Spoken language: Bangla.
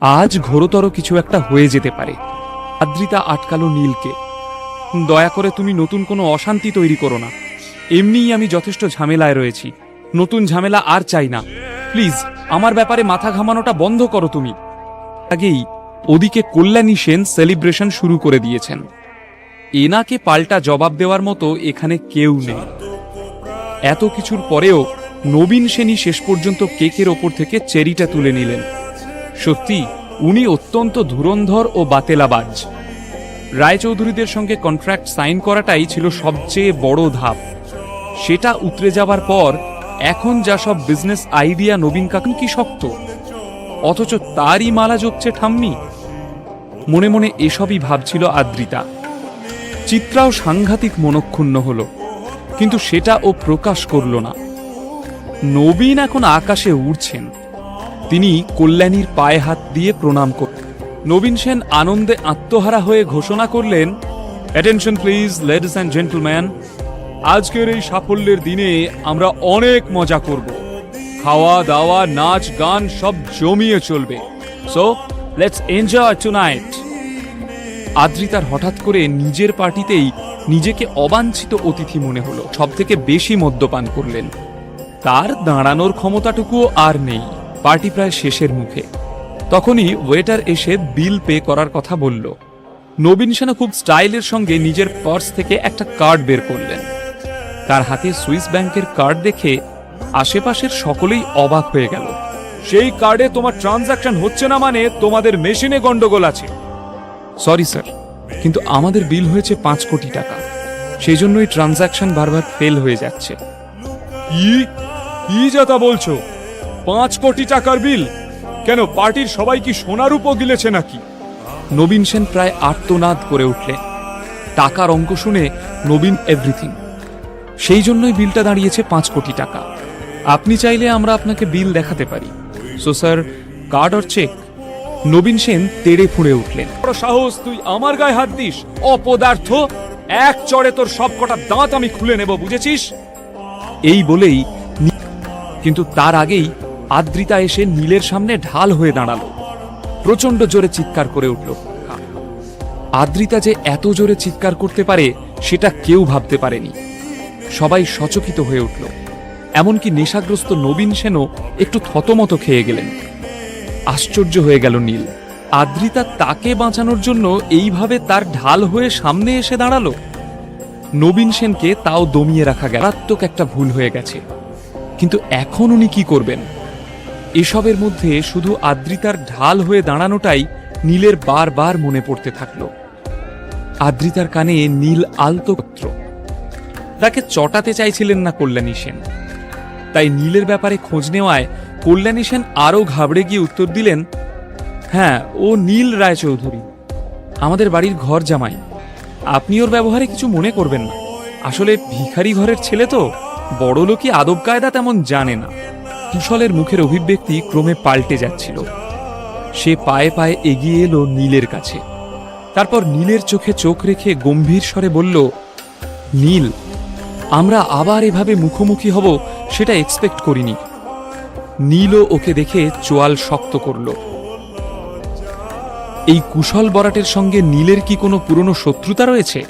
আজ ঘোরতর কিছু একটা হয়ে যেতে পারে। আদ্রিতা আটকালো নীলকে। দয়া করে তুমি নতুন কোনো অশান্তি তৈরি করো না। এমনিই আমি যথেষ্ট ঝামেলায় রয়েছি। নতুন ঝামেলা আর চাই না। প্লিজ, আমার ব্যাপারে মাথা ঘামানোটা বন্ধ করো তুমি। আগেই ওদিকে কল্যাণী সেন সেলিব্রেশন শুরু করে দিয়েছেন। এনাকে পাল্টা জবাব দেওয়ার মতো এখানে কেউ নেই। এত কিছুর পরেও নবীন সেনই শেষ পর্যন্ত কেকের ওপর থেকে চেরিটা তুলে নিলেন। সত্যি, উনি অত্যন্ত ধুরন্ধর ও বাতেলাবাজ। রায়চৌধুরীদের সঙ্গে কন্ট্রাক্ট সাইন করাটাই ছিল সবচেয়ে বড় ধাপ। সেটা উতরে যাবার পর, এখন যা সব বিজনেস আইডিয়া নবীন কাকুন কি শক্ত? অথচ তারই মালা জপছে ঠাম্মি। মনে মনে এসবই ভাবছিল আদ্রিতা। চিত্রাও সাংঘাতিক মনক্ষুণ্ণ হলো, কিন্তু সেটা ও প্রকাশ করল না। নবীন এখন আকাশে উড়ছেন। তিনি কল্যাণীর পায়ে হাত দিয়ে প্রণাম করতেন নবীন সেন আনন্দে আত্মহারা হয়ে ঘোষণা করলেন attention please ladies and gentleman আজকের এই সাফল্যের দিনে আমরা অনেক মজা করব। খাওয়া, দাওয়া, নাচ, গান সব জমিয়ে চলবে। So let's enjoy tonight আদ্রিতার হঠাৎ করে নিজের পার্টিতেই নিজেকে অবাঞ্ছিত অতিথি মনে হলো সব থেকে বেশি মদ্যপান করলেন। তার দাঁড়ানোর ক্ষমতাটুকুও আর নেই। পার্টি প্রায় শেষের মুখে। তখনই ওয়েটার এসে বিল পে করার কথা বলল। নবীন সেনা খুব স্টাইলের সঙ্গে নিজের পার্স থেকে একটা কার্ড বের করলেন। তার হাতে সুইস ব্যাংকের কার্ড দেখে আশেপাশের সকলেই অবাক হয়ে গেল। সেই কার্ডে তোমার ট্রানজাকশন হচ্ছে না মানে তোমাদের মেশিনে গন্ডগোল আছে। সরি স্যার, কিন্তু আমাদের বিল হয়েছে পাঁচ কোটি টাকা। সেই জন্যই ট্রানজাকশন বারবার ফেল হয়ে যাচ্ছে। কি? কি যাতা বলছো? পাঁচ কোটি টাকার বিল। কেন পার্টির সবাই কি সোনার উপো গিলেছে নাকি? নবীন সেন প্রায় আর্তনাদ করে উঠলেন। টাকার অঙ্ক শুনে নবীন এভরিথিং সেই জন্যই বিলটা দাঁড়িয়েছে পাঁচ কোটি টাকা। আপনি চাইলে আমরা আপনাকে বিল দেখাতে পারি। So sir card or cheque Nabin Sen তেড়ে ফুঁড়ে উঠলেন। বড় সাহস তুই আমার গায়ে হাত দিস। অপদার্থ এক চড়ে তোর সব কটা দাঁত আমি খুলে নেব বুঝেছিস? এই বলেই কিন্তু তার আগেই আদ্রিতা এসে নীলের সামনে ঢাল হয়ে দাঁড়াল। প্রচণ্ড জোরে চিৎকার করে উঠল। আদ্রিতা যে এত জোরে চিৎকার করতে পারে, সেটা কেউ ভাবতে পারেনি। সবাই সচকিত হয়ে উঠল। এমনকি নেশাগ্রস্ত নবীন সেনও একটু থতমত খেয়ে গেলেন। আশ্চর্য হয়ে গেল নীল। আদ্রিতা তাকে বাঁচানোর জন্য এইভাবে তার ঢাল হয়ে সামনে এসে দাঁড়াল। নবীন সেনকে তাও দমিয়ে রাখা গেল। একটা ভুল হয়ে গেছে। কিন্তু এখন উনি কি করবেন? এসবের মধ্যে শুধু আদ্রিতার ঢাল হয়ে দাঁড়ানোটাই নীলের বারবার মনে পড়তে থাকল। আদ্রিতার কানে নীল আলতোত্র তাকে চটাতে চাইছিলেন না কল্যাণী সেন। তাই নীলের ব্যাপারে খোঁজ নেওয়ায় কল্যাণী সেন আরও ঘাবড়ে গিয়ে উত্তর দিলেন হ্যাঁ ও নীল রায়চৌধুরী। আমাদের বাড়ির ঘর জামাই। আপনি ওর ব্যবহারে কিছু মনে করবেন না। আসলে ভিখারি ঘরের ছেলে তো বড় লোকই আদব কায়দা তেমন জানে না। কুশলের মুখের অভিব্যক্তি ক্রমে পাল্টে যাচ্ছিল। সে পায়ে পায়ে এগিয়ে এলো নীলের কাছে। তারপর নীলের চোখে চোখ রেখে গম্ভীর স্বরে বলল, নীল, আমরা আবার এভাবে মুখোমুখি হব সেটা এক্সপেক্ট করিনি। নীলও ওকে দেখে চোয়াল শক্ত করল। এই কুশল বরাটের সঙ্গে নীলের কি কোনো পুরনো শত্রুতা রয়েছে?